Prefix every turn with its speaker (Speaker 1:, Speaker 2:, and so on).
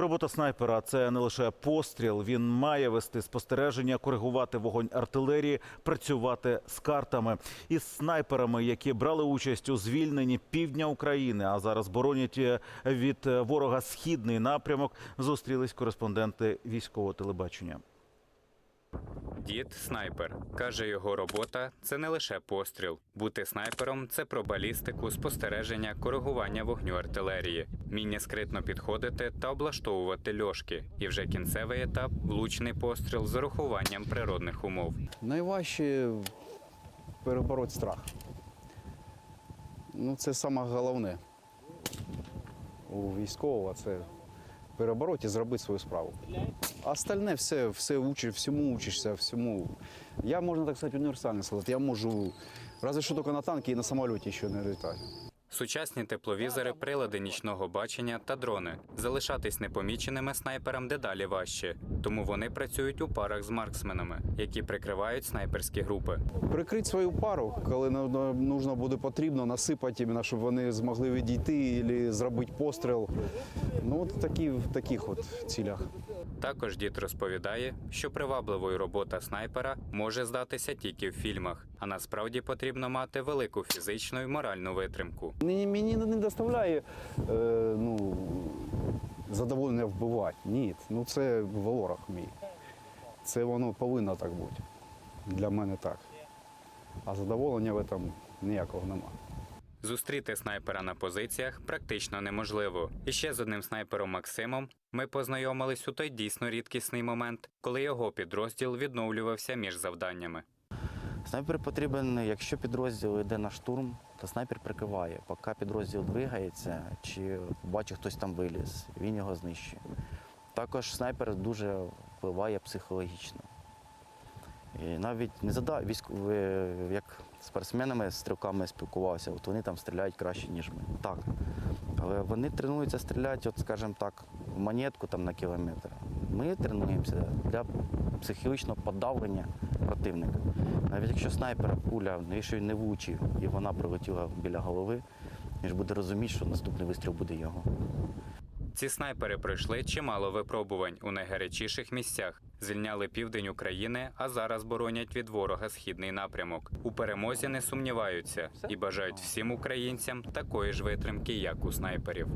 Speaker 1: Робота снайпера це не лише постріл. Він має вести спостереження, коригувати вогонь артилерії, працювати з картами. Із снайперами, які брали участь у звільненні півдня України, а зараз боронять е, від е, ворога східний напрямок, зустрілись кореспонденти військового телебачення.
Speaker 2: Дід снайпер. Каже, його робота це не лише постріл. Бути снайпером це про балістику, спостереження, коригування вогню артилерії, вміння скритно підходити та облаштовувати льошки. І вже кінцевий етап влучний постріл з урахуванням природних умов.
Speaker 3: Найважче перебороти страх. Ну, це саме головне у військового це перебороти і зробити свою справу. Остальне все, все учиш, всьому учишся, всьому. Я, можна так сказати, універсальний солдат. Я можу разве що тільки на танки і на самоліті ще не літати.
Speaker 2: Сучасні тепловізори, прилади нічного бачення та дрони. Залишатись непоміченими снайперам дедалі важче, тому вони працюють у парах з марксменами, які прикривають снайперські групи.
Speaker 3: Прикрити свою пару, коли нужно буде потрібно, насипати, іменно, щоб вони змогли відійти або зробити постріл. Ну, от такі, в таких от цілях.
Speaker 2: Також дід розповідає, що привабливою робота снайпера може здатися тільки в фільмах, а насправді потрібно мати велику фізичну і моральну витримку.
Speaker 3: Мені, не доставляє е, ну, задоволення вбивати. Ні, ну це ворог мій. Це воно повинно так бути. Для мене так. А задоволення в цьому ніякого нема.
Speaker 2: Зустріти снайпера на позиціях практично неможливо. І ще з одним снайпером Максимом ми познайомились у той дійсно рідкісний момент, коли його підрозділ відновлювався між завданнями.
Speaker 4: Снайпер потрібен, якщо підрозділ йде на штурм, то снайпер прикриває. Поки підрозділ двигається, чи бачить хтось там виліз, він його знищує. Також снайпер дуже впливає психологічно. І навіть не задав військові, як спортсменами, стрілками спілкувався, от вони там стріляють краще, ніж ми. Так. Але вони тренуються стріляти, от, скажімо так, в монетку там на кілометр. Ми тренуємося для психологічного подавлення противника. Навіть якщо снайпера пуля, ну, якщо він не влучив і вона прилетіла біля голови, він ж буде розуміти, що наступний вистріл буде його.
Speaker 2: Ці снайпери пройшли чимало випробувань у найгарячіших місцях, звільняли південь України, а зараз боронять від ворога східний напрямок. У перемозі не сумніваються і бажають всім українцям такої ж витримки, як у снайперів.